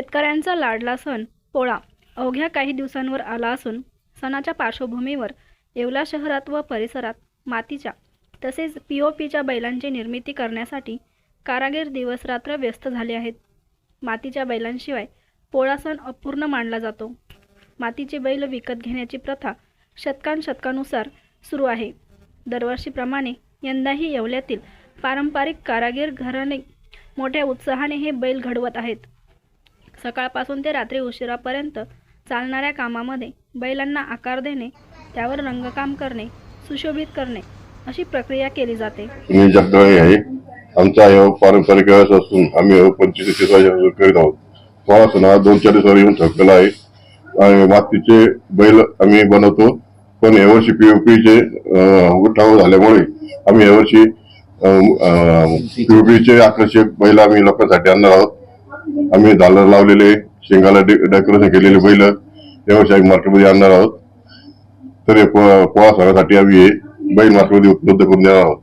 शेतकऱ्यांचा लाडला सण पोळा अवघ्या काही दिवसांवर आला असून सणाच्या पार्श्वभूमीवर येवला शहरात व परिसरात मातीच्या तसेच पी ओ पीच्या बैलांची निर्मिती करण्यासाठी कारागीर दिवसरात्र व्यस्त झाले आहेत. मातीच्या बैलांशिवाय पोळा सण अपूर्ण मानला जातो. मातीचे बैल विकत घेण्याची प्रथा शतकांशतकानुसार सुरू आहे. दरवर्षीप्रमाणे यंदाही येवल्यातील पारंपरिक कारागीर घराणे मोठ्या उत्साहाने हे बैल घडवत आहेत. सकाळपासून ते रात्री उशिरापर्यंत चालणाऱ्या कामामध्ये बैलांना आकार देणे त्यावर रंगकाम करणे सुशोभित करणे अशी प्रक्रिया केली जाते. मी जगदळे आहे. आमचा हा पारंपरिक व्यवसाय असून आम्ही पंचवीस करीत आहोत. सोळा दोन चाळीस वर येऊन थकलेला आहे. आणि मातीचे बैल आम्ही बनवतो. पण यावर्षी पीओपीचे उठाव झाल्यामुळे आम्ही यावर्षी पीओपीचे आकर्षक बैल आम्ही लोकांसाठी आणणार आहोत. आम्ही झालर लावलेले शेंगाला डेकोरेशन केलेले बैल. यावर्षी आम्ही मार्केटमध्ये आणणार आहोत. तर हे पोळा सणासाठी आम्ही हे बैल मार्केटमध्ये उपलब्ध करून देणार आहोत.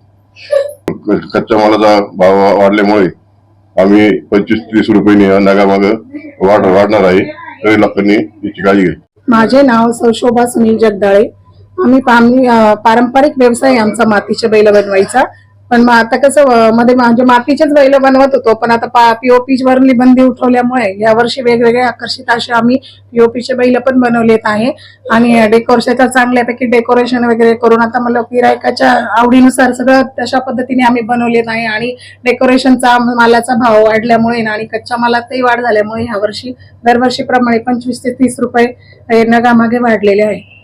कच्च्या मालाचा भाव वाढल्यामुळे आम्ही पंचवीस तीस रुपये नगामाग वाढ वाढणार आहे. तरी लोकांनी याची काळजी घ्यायची माझे नाव सौ शोभा सुनील जगदाळे. आम्ही आम्ही पारंपरिक व्यवसाय आमचा मातीचे बैल बनवायचा. पण मग आता कसं मध्ये म्हणजे मातीचेच बैल बनवत होतो पण आता पीओपी वरली बंदी उठवल्यामुळे यावर्षी वेगवेगळे आकर्षित असे आम्ही पीओपीचे बैल पण बनवलेत आहे. आणि डेकोरेशनचा चांगल्यापैकी डेकोरेशन वगैरे करून आता मला गिरायकाच्या आवडीनुसार सगळं तशा पद्धतीने आम्ही बनवलेत आहे. आणि डेकोरेशनचा मालाचा भाव वाढल्यामुळे आणि कच्च्या मालातही वाढ झाल्यामुळे यावर्षी दरवर्षीप्रमाणे पंचवीस ते तीस रुपये नगामागे वाढलेले आहे.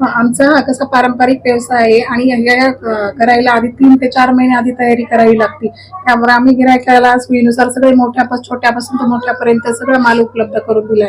आमचा हा कसा पारंपरिक व्यवसाय आहे आणि या करायला आधी तीन ते चार महिने आधी तयारी करावी लागते. त्यामुळे आम्ही गिरायकाला सोयीनुसार सगळे मोठ्यापासून छोट्यापासून तर मोठ्यापर्यंत सगळं माल उपलब्ध करून दिला आहे.